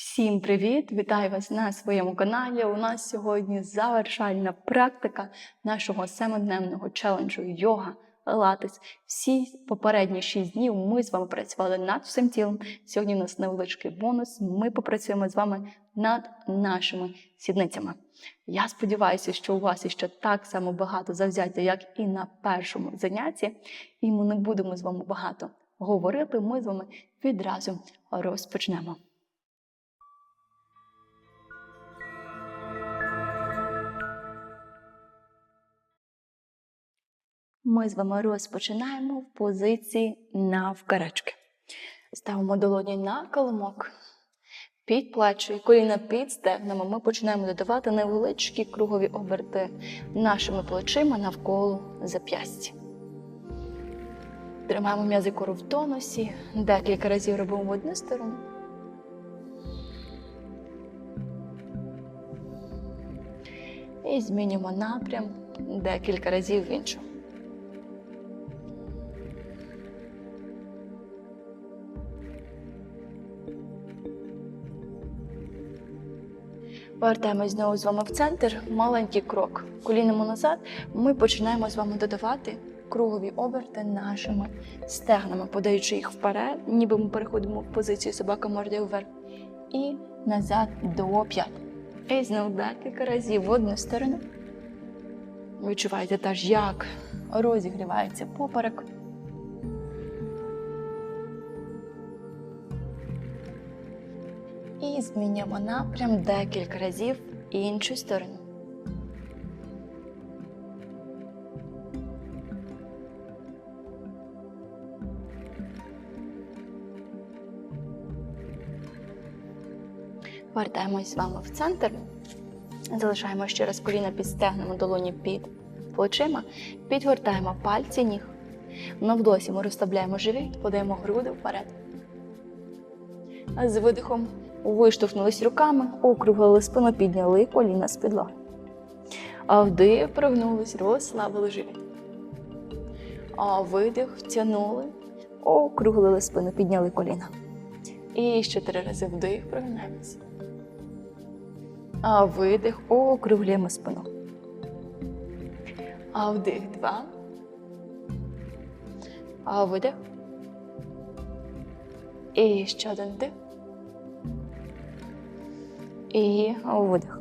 Всім привіт! Вітаю вас на своєму каналі. У нас сьогодні завершальна практика нашого семидневного челенджу йога Латис. Всі попередні шість днів ми з вами працювали над всім тілом. Сьогодні у нас невеличкий бонус. Ми попрацюємо з вами над нашими сідницями. Я сподіваюся, що у вас іще так само багато завзяття, як і на першому занятті, і ми не будемо з вами багато говорити. Ми з вами відразу розпочнемо. Ми з вами розпочинаємо в позиції навкарачки. Ставимо долоні на коломок, під плечі, коліна під стегнами. Ми починаємо додавати невеличкі кругові оберти нашими плечима навколо зап'ястя. Тримаємо м'язи кору в тонусі, декілька разів робимо в одну сторону. І змінюємо напрям декілька разів в іншу. Повертаємось знову з вами в центр. Маленький крок. Колінемо назад. Ми починаємо з вами додавати кругові оберти нашими стегнами, подаючи їх вперед, ніби ми переходимо в позицію собака мордою вверх. І назад до п'ят. І знову декілька разів в одну сторону. Відчуваєте теж, як розігрівається поперек. І змінюємо напрям декілька разів в іншу сторону. Вертаємось з вами в центр. Залишаємо ще раз коліна під стегнемо, долоні під плечима. Підгортаємо пальці ніг. На вдосі ми розставляємо живіт, подаємо груди вперед. З видихом виштовхнулись руками, округлили спину, підняли коліна з підлоги. А вдих, прогнулись, розслабили живіт. А видих, втягнули, округлили спину, підняли коліна. І ще три рази вдих, прогинаємося. А видих, округлюємо спину. А вдих, два. А видих. І ще один вдих. І видих.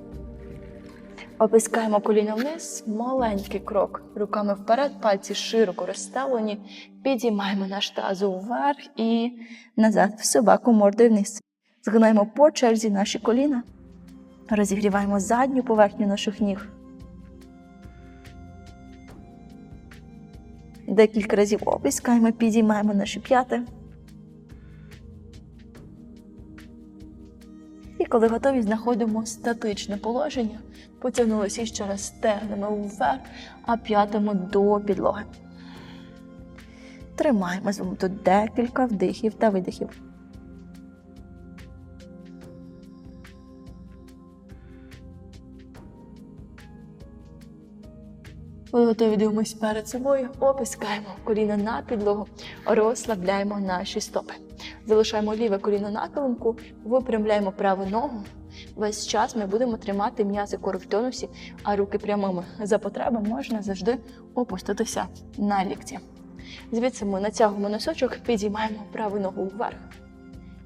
Опускаємо коліно вниз, маленький крок. Руками вперед, пальці широко розставлені. Підіймаємо наш тазу вверх і назад в собаку мордою вниз. Згинаємо по черзі наші коліна. Розігріваємо задню поверхню наших ніг. Декілька разів опускаємо, підіймаємо наші п'яти. Коли готові, знаходимо статичне положення. Потягнулися ще раз стегнемо вверх, а п'ятами до підлоги. Тримаємо з вами тут декілька вдихів та видихів. Коли готові дивимось перед собою, опускаємо коліна на підлогу, розслабляємо наші стопи. Залишаємо ліве коліно на килимку, випрямляємо праву ногу. Весь час ми будемо тримати м'язи кору в тонусі, а руки прямими. За потреби можна завжди опуститися на лікті. Звідси ми натягуємо носочок, підіймаємо праву ногу вверх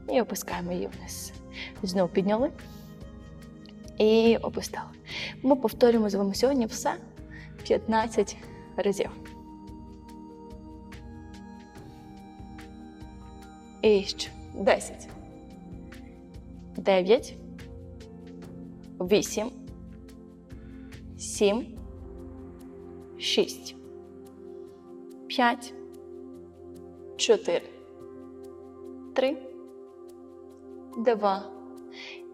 і опускаємо її вниз. Знову підняли і опустили. Ми повторюємо з вами сьогодні все 15 разів. І ще 10. 9. 8. 7. 6. 5. 4. 3. 2.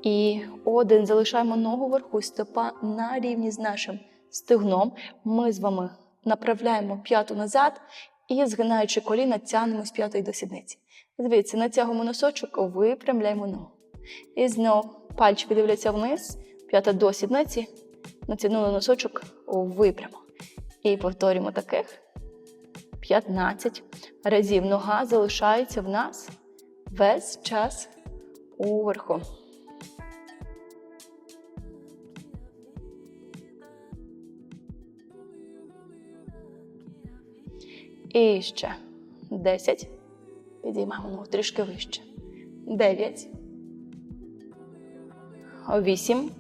І один. Залишаємо ногу вверху, стопа на рівні з нашим стегном. Ми з вами направляємо п'яту назад і, згинаючи коліна, тягнемо з п'ятої до сідниці. Дивіться, натягуємо носочок, випрямляємо ногу. І знов пальчики дивляться вниз, п'ята до сідниці, натягнули носочок випрямо. І повторюємо таких 15 разів. Нога залишається в нас весь час уверху. І ще. Десять. Підіймаємо ногу трішки вище. Дев'ять. Вісім.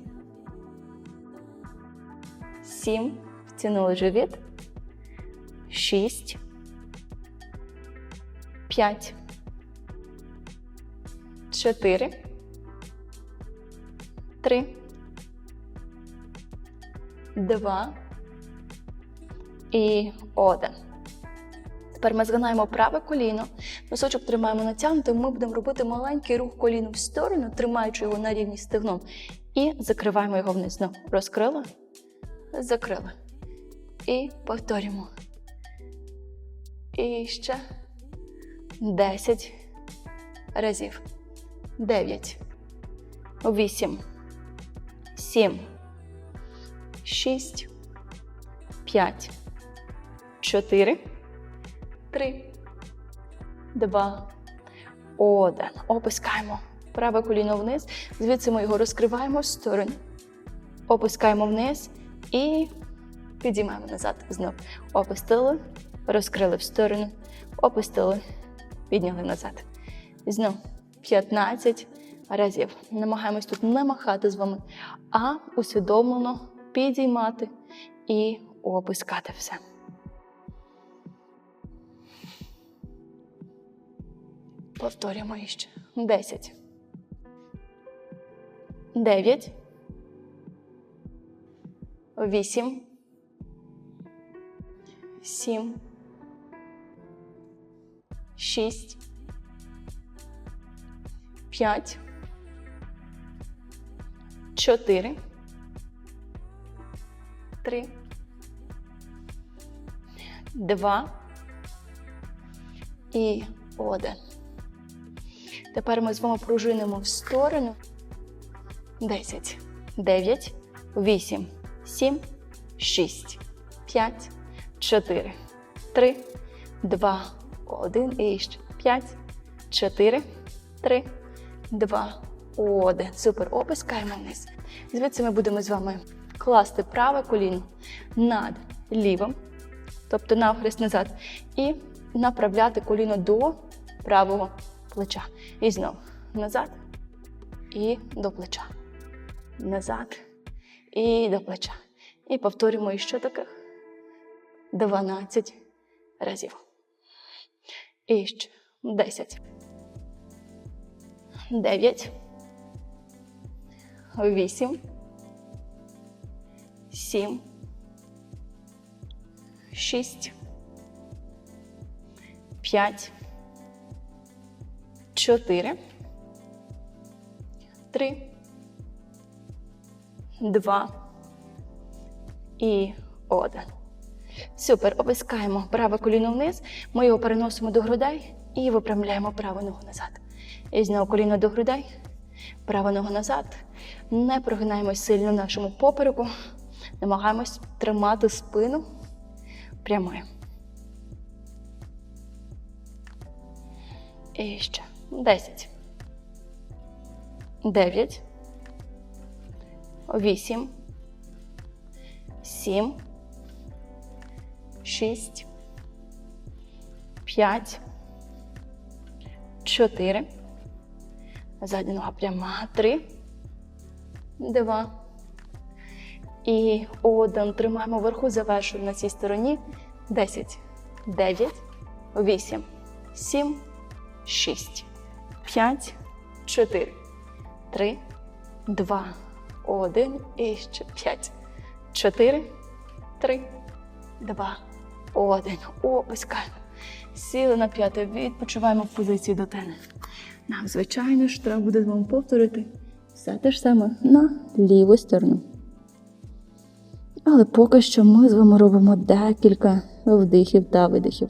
Сім. Втягнули живіт. Шість. П'ять. Чотири. Три. Два. І один. Тепер ми згинаємо праве коліно, носочок тримаємо натягнутим. Ми будемо робити маленький рух коліном в сторону, тримаючи його на рівні стегном. І закриваємо його вниз. Ну, розкрили, закрили. І повторюємо. І ще 10 разів. 9, 8, 7, 6, 5, 4, 3, 2, 1. Опускаємо праве коліно вниз. Звідси ми його розкриваємо в сторону. Опускаємо вниз і підіймаємо назад. Знов. Опустили, розкрили в сторону, опустили, підняли назад. Знов 15 разів. Намагаємось тут не махати з вами, а усвідомлено підіймати і опускати все. Повторюємо іще. 10. 9. 8. 7. 6. 5. 4. 3. 2. І 1. Тепер ми з вами пружинимо в сторону. 10, 9, 8, 7, 6, 5, 4, 3, 2, 1 і ще 5, 4, 3, 2, 1. Супер. Опускаємо вниз. Звідси ми будемо з вами класти праве коліно над лівим, тобто навхрест назад, і направляти коліно до правого плеча. І знову назад і до плеча. Назад і до плеча. І повторюємо ще таких 12 разів. І ще 10. 9. 8. 7. 6. 5. 4, 3, 2 і 1. Супер. Опускаємо праве коліно вниз. Ми його переносимо до грудей і випрямляємо праву ногу назад. І знову коліно до грудей. Права нога назад. Не прогинаємось сильно нашому попереку. Намагаємось тримати спину прямою. І ще. 10, 9, 8, 7, 6, 5, 4, задня нога пряма, 3, 2, і 1. Тримаємо вверху, завершуємо на цій стороні. 10, 9, 8, 7, 6, 5, 4, 3, 2, 1 і ще 5, 4, 3, 2, 1. Опускаємо. Сіли на п'яте, відпочиваємо в позиції до тени. Нам, звичайно ж, треба буде з вами повторити все те ж саме на ліву сторону. Але поки що ми з вами робимо декілька вдихів та видихів.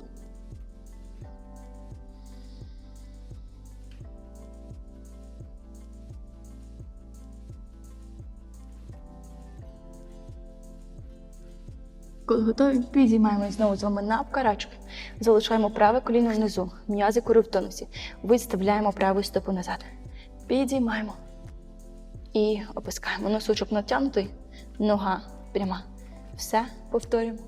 Коли готові, підіймаємось знову з вами на карачки. Залишаємо праве коліно внизу, м'язи кори в тонусі. Виставляємо праву стопу назад. Підіймаємо. І опускаємо. Носочок натягнутий, нога пряма. Все повторюємо.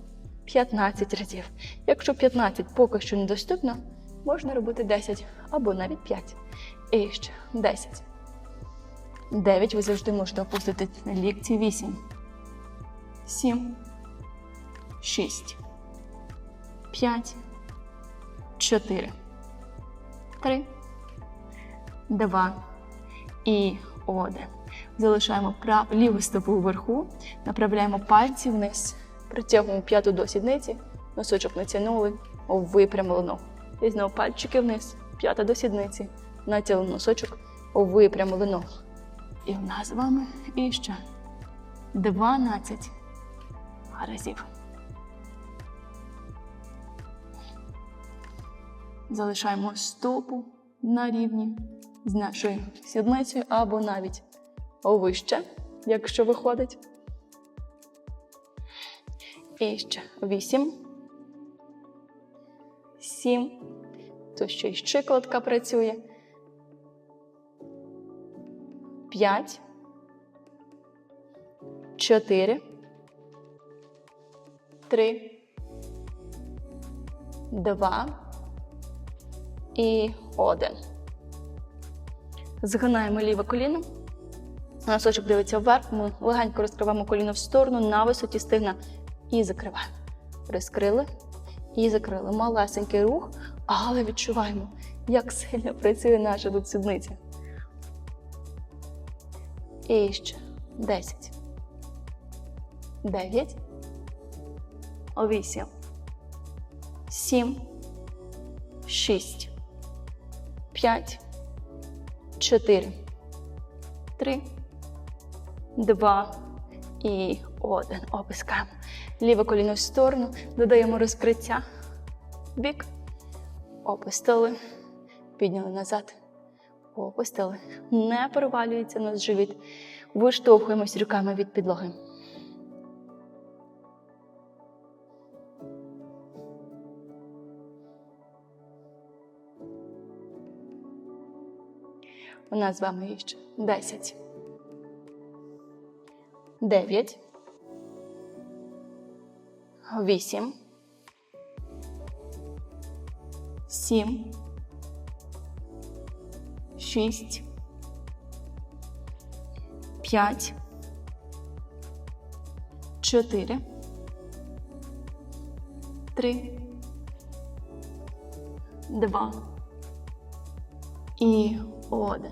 15 разів. Якщо 15 поки що недоступно, можна робити 10 або навіть 5. І ще 10. 9 ви завжди можете опустити на лікті 8. 7. 6. 5. 4. 3. 2. І 1. Залишаємо прав... ліву стопу вверху, направляємо пальці вниз, притягуємо п'яту до сідниці, носочок натягнули, випрямили ногу. І знову пальчики вниз, п'ята до сідниці, натягнули носочок, випрямили ногу. І в нас з вами іще 12 разів. Залишаємо стопу на рівні з нашою сідницею або навіть вище, якщо виходить. І ще вісім. Сім. То ще й щиколотка працює. П'ять. Чотири. Три. Два. І один. Згинаємо ліве коліно. Носочок дивиться вверх. Ми легенько розкриваємо коліно в сторону на висоті стигна і закриваємо. Розкрили і закрили. Малесенький рух, але відчуваємо, як сильно працює наша тут сідниця. І ще 10. 9. 8. 7. 6. 5. 4. 3. 2 і 1. Опускаємо. Ліве коліно в сторону, додаємо розкриття. Бік. Опустили. Підняли назад. Опустили. Не провалюється у нас живіт. Виштовхуємось руками від підлоги. У нас з вами ще 10. 9. 8. 7. 6. 5. 4. 3. 2. І один.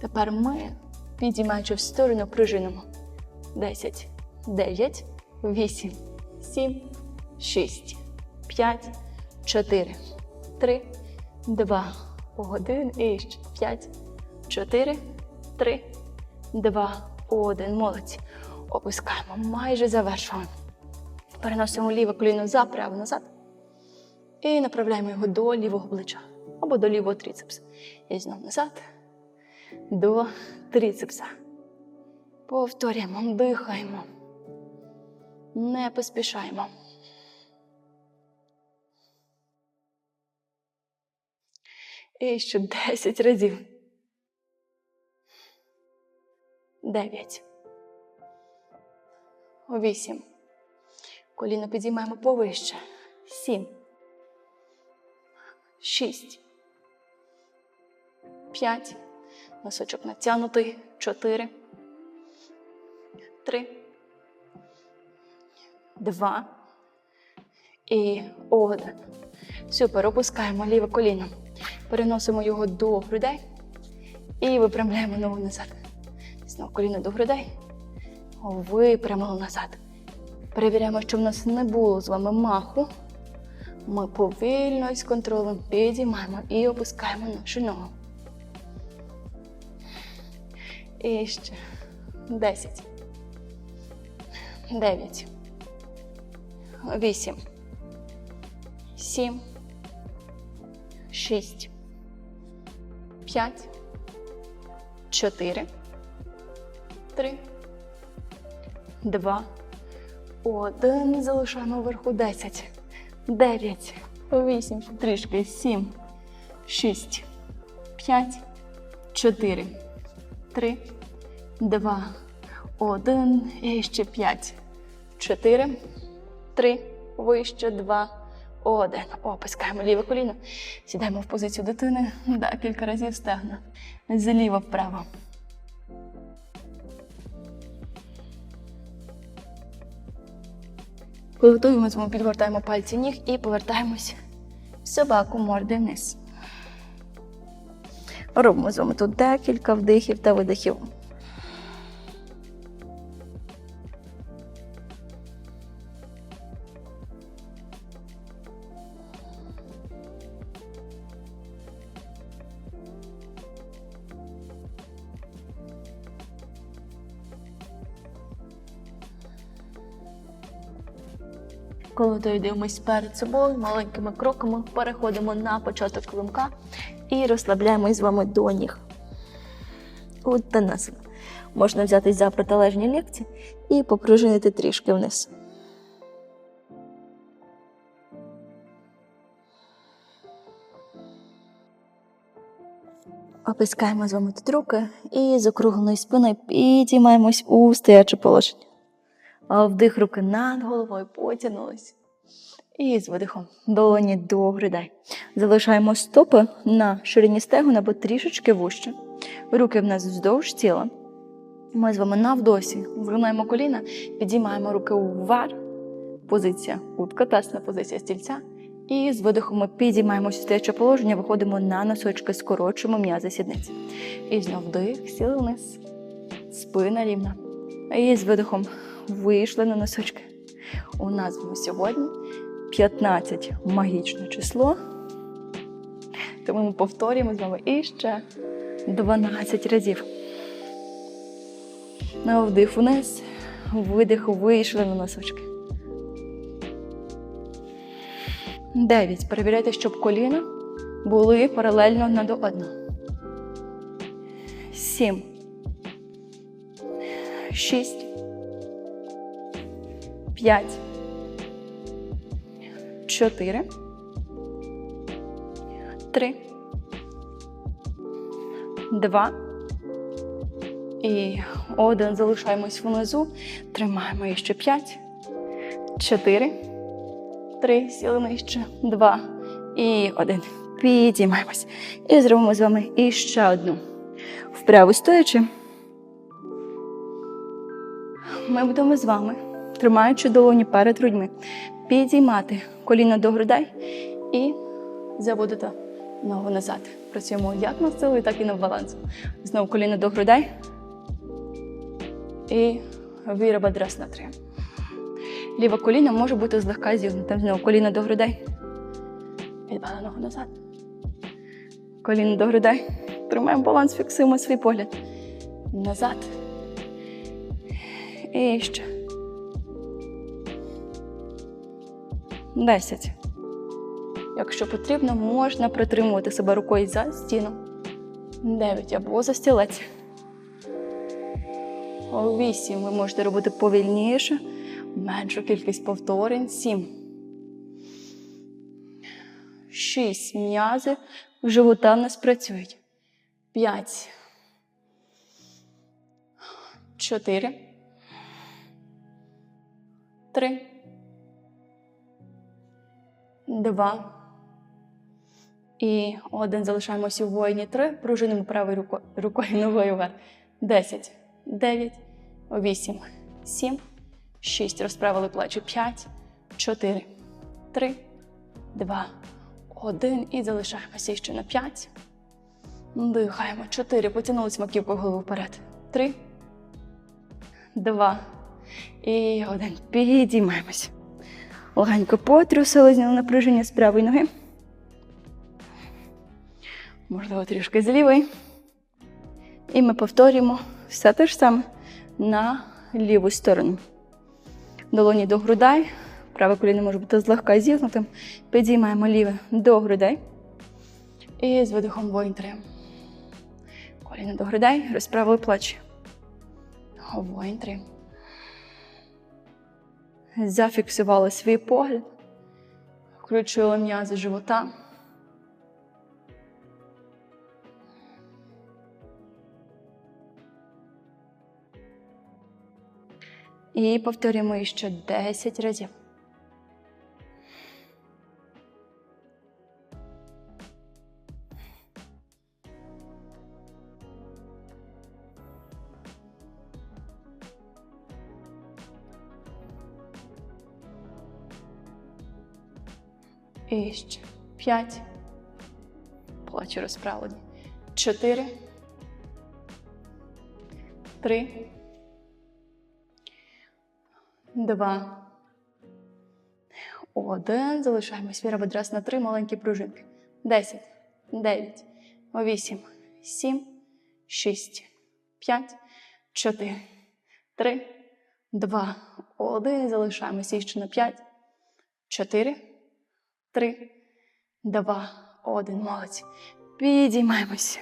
Тепер ми, підіймаючи в сторону, пружинимо. 10, 9, 8, 7, 6, 5, 4, 3, 2, 1 і ще 5, 4, 3, 2, 1. Молодці. Опускаємо. Майже завершуємо. Переносимо ліве коліно за право назад. І направляємо його до лівого плеча або до лівого трицепса. І знову назад до трицепса. Повторюємо, дихаємо. Не поспішаємо. І ще 10 разів. 9. 8. Коліно підіймаємо повище. 7. 6. 5. Носочок натягнутий. 4. 3. 2. І 1. Супер. Опускаємо ліве коліно. Переносимо його до грудей. І випрямляємо ногу назад. Знову коліно до грудей. Випрямили назад. Перевіряємо, що в нас не було з вами маху. Ми повільно і з контролем підіймаємо і опускаємо нашу ногу. І ще 10. 9. 8. 7. 6. 5. 4. 3. 2. 1. Залишаємо вверху 10. 9, 8, трішки, 7, 6, 5, 4, 3, 2, 1, і ще 5, 4, три, вище, два, один. Опускаємо ліве коліно. Сідаємо в позицію дитини. Декілька разів стегна. Зліва вправо. Коли готові, ми підгортаємо пальці ніг і повертаємось в собаку морди вниз. Робимо з вами тут декілька вдихів та видихів. Коли дойдемось перед собою, маленькими кроками переходимо на початок килимка і розслабляємось з вами до ніг. От та нас. Можна взятись за протилежні лікті і попружинити трішки вниз. Опускаємо з вами тут руки і з округленою спиною підіймаємось у стояче положення. Вдих руки над головою потягнулись. І з видихом долоні до грудей. Залишаємо стопи на ширині стегон або трішечки вужче. Руки в нас вздовж тіла. Ми з вами на вдосі згинаємо коліна, підіймаємо руки вверх. Позиція утка, тесна позиція стільця. І з видихом ми підіймаємося в стояче положення, виходимо на носочки, скорочуємо м'язи сідниці. І знов вдих, сіли вниз. Спина рівна. І з видихом вийшли на носочки. У нас сьогодні 15 магічне число. Тому ми повторюємо з вами іще 12 разів. На вдих вниз, видих, вийшли на носочки. 9. Перевіряйте, щоб коліна були паралельно одна до одного. 7. 6. 5. 4. 3. 2. І один. Залишаємось внизу. Тримаємо іще 5. 4. 3. Сіли нижче. 2. І 1. Підіймаємось. І зробимо з вами іще одну. Вправо стоячи. Ми будемо з вами, тримаючи долоні перед грудьми, підіймати коліно до грудей і заводити ногу назад. Працюємо як на силу, так і на баланс. Знову коліно до грудей. І віра бедрас на три. Ліве коліно може бути злегка зігнутим. Знову коліно до грудей. Підвали ногу назад. Коліно до грудей. Тримаємо баланс, фіксуємо свій погляд. Назад. І ще. Десять. Якщо потрібно, можна притримувати себе рукою за стіну. Дев'ять або за стілець. Вісім. Ви можете робити повільніше, меншу кількість повторень. Сім. Шість. М'язи в живота в нас працюють. П'ять. Чотири. Три. Два. І один залишаємося у воїні три. Пружинимо правою рукою, рукою ногою вверх. Десять. Дев'ять. Вісім. Сім. Шість. Розправили плечі. П'ять. Чотири. Три. Два. Один. І залишаємося ще на п'ять. Дихаємо. Чотири. Потягнулись маківкою голову вперед. Три. Два. І один. Підіймаємось. Легенько потрусили, зняли напруження з правої ноги. Можливо, трішки з лівої. І ми повторюємо все те ж саме на ліву сторону. Долоні до грудей. Праве коліно може бути злегка зігнутим. Підіймаємо ліве до грудей. І з видихом воїн три. Коліно до грудей, розправили плечі. Воїн. Зафіксували свій погляд, включили м'язи живота. І повторюємо ще 10 разів. І ще. П'ять. Плечі розправлені. Чотири. Три. Два. Один. Залишаємось. Віра бедрас на три маленькі пружинки. Десять. Дев'ять. Вісім. Сім. Шість. П'ять. Чотири. Три. Два. Один. Залишаємося ще на п'ять. Чотири. Три. Два. Один. Молодці. Підіймаємося.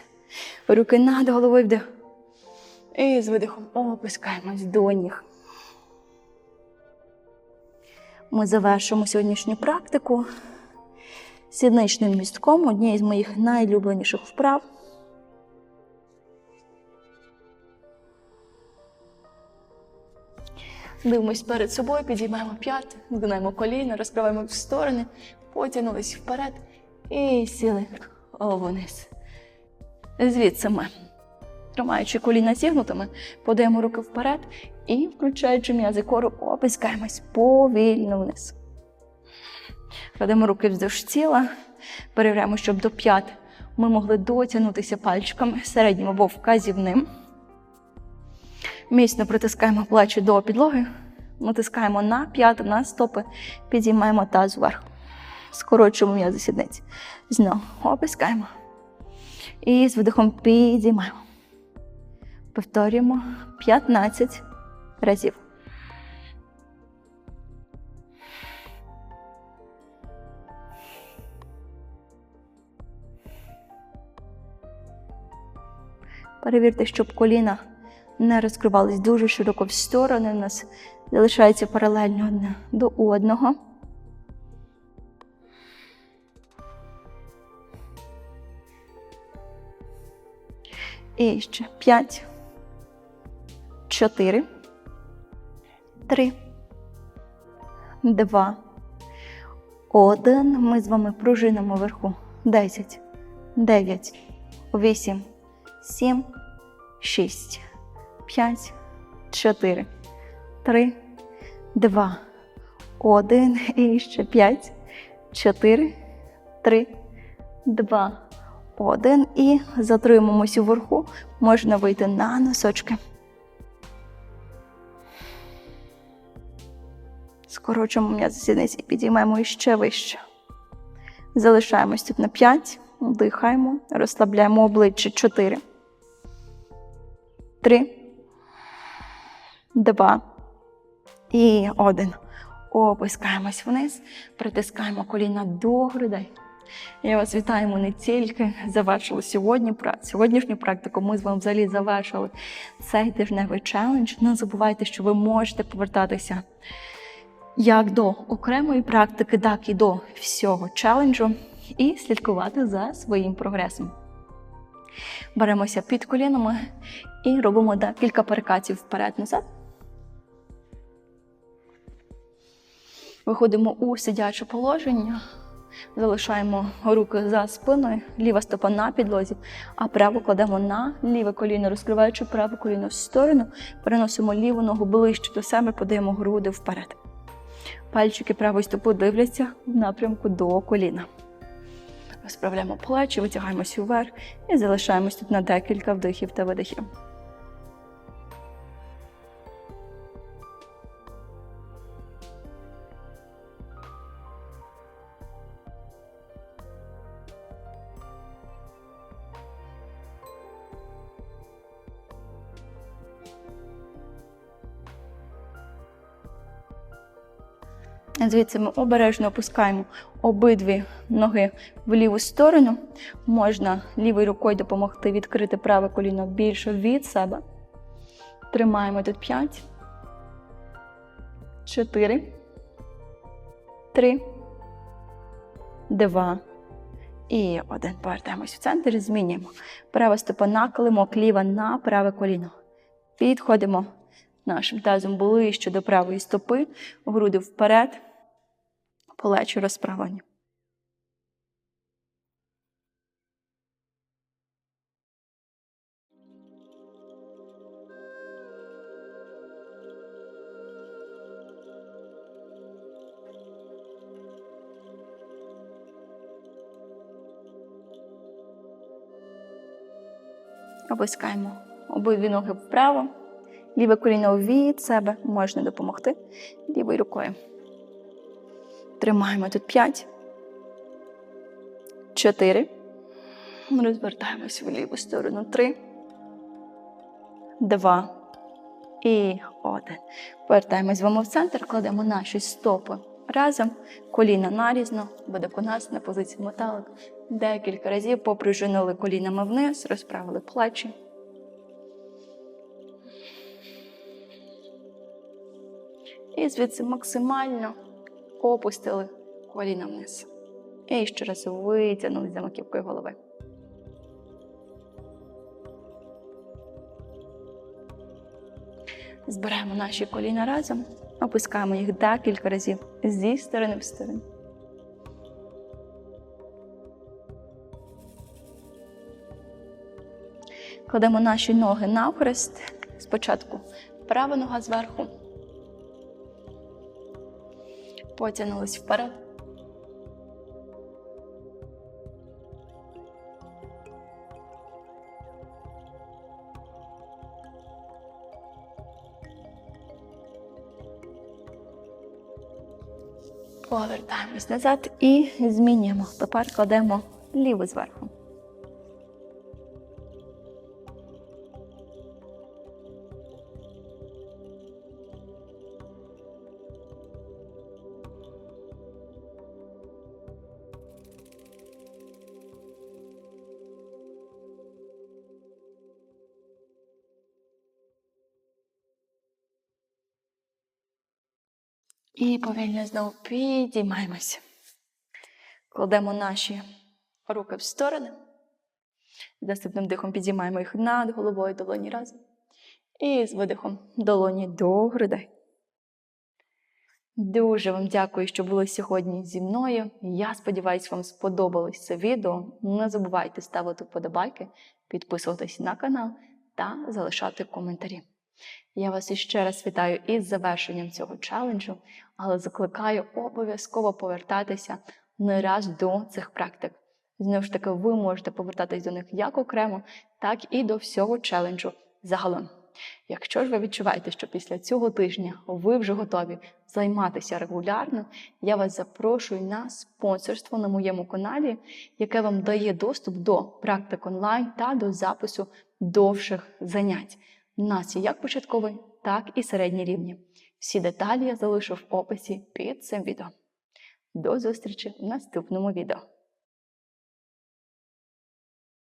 Руки над головою вдих. І з видихом опускаємось до ніг. Ми завершимо сьогоднішню практику сідничним містком, однією з моїх найлюбленіших вправ. Дивимось перед собою, підіймаємо п'яти, згинаємо коліна, розкриваємо в сторони, потягнулись вперед і сіли вниз. Звідси ми, тримаючи коліна зігнутими, подаємо руки вперед і, включаючи м'язи кору, опускаємось повільно вниз. Кладемо руки вздовж тіла, перевіряємо, щоб до п'ят ми могли дотягнутися пальчиками середнім або вказівним. Міцно притискаємо плечі до підлоги, натискаємо на п'яти, на стопи, підіймаємо таз вверх. Скорочуємо м'язи сідниці. Знову опускаємо. І з видихом підіймаємо. Повторюємо 15 разів. Перевірте, щоб коліна не розкривались дуже широко в сторони. У нас залишається паралельно одне до одного. І ще 5, 4, 3, 2, 1. Ми з вами пружинимо вверху. 10, 9, 8, 7, 6, 5, 4, 3, 2, 1. І ще 5, 4, 3, 2, 1. І затримуємось уверху. Можна вийти на носочки. Скорочуємо м'язи сідниці і підіймаємо іще вище. Залишаємось тут на 5. Дихаємо, розслабляємо обличчя 4. 3. 2. І 1. Опускаємось вниз, притискаємо коліна до грудей. Я вас вітаю, не тільки завершили сьогодні сьогоднішню практику. Ми з вами взагалі завершили цей тижневий челендж. Не забувайте, що ви можете повертатися як до окремої практики, так і до всього челенджу, і слідкувати за своїм прогресом. Беремося під колінами і робимо декілька перекатів вперед-назад. Виходимо у сидяче положення, залишаємо руки за спиною, ліва стопа на підлозі, а праву кладемо на ліве коліно, розкриваючи праве коліно в сторону, переносимо ліву ногу ближче до себе, подаємо груди вперед. Пальчики правої стопи дивляться в напрямку до коліна. Розправляємо плечі, витягаємося вверх і залишаємось тут на декілька вдихів та видихів. Звідси ми обережно опускаємо обидві ноги в ліву сторону. Можна лівою рукою допомогти відкрити праве коліно більше від себе. Тримаємо тут 5, 4, 3, 2 і 1. Повертаємось в центр змінюємо. Права стопа на килимок, ліва на праве коліно. Підходимо нашим тазом ближче до правої стопи, груди вперед плечі розправлені. Опускаємо обидві ноги вправо, ліве коліно від себе можна допомогти лівою рукою. Тримаємо тут 5, 4. Розвертаємось в ліву сторону. 3, 2 і 1. Повертаємось вами в центр, кладемо наші стопи разом, коліна нарізно, буде у нас на позиції металик. Декілька разів попружинили колінами вниз, розправили плечі. І звідси максимально опустили коліна вниз. І ще раз витягнули за маківкою голови. Збираємо наші коліна разом, опускаємо їх декілька разів зі сторони в сторону. Кладемо наші ноги навхрест. Спочатку права нога зверху. Потягнулись вперед. Повертаємось назад і змінюємо. Тепер кладемо ліву зверху. Повільно знову підіймаємося. Кладемо наші руки в сторони. Наступним дихом підіймаємо їх над головою долоні разом. І з видихом долоні до грудей. Дуже вам дякую, що були сьогодні зі мною. Я сподіваюся, вам сподобалось це відео. Не забувайте ставити вподобайки, підписуватись на канал та залишати коментарі. Я вас іще раз вітаю із завершенням цього челенджу, але закликаю обов'язково повертатися не раз до цих практик. Знову ж таки, ви можете повертатись до них як окремо, так і до всього челенджу загалом. Якщо ж ви відчуваєте, що після цього тижня ви вже готові займатися регулярно, я вас запрошую на спонсорство на моєму каналі, яке вам дає доступ до практик онлайн та до запису довших занять. У нас є як початковий, так і середні рівні. Всі деталі я залишу в описі під цим відео. До зустрічі в наступному відео.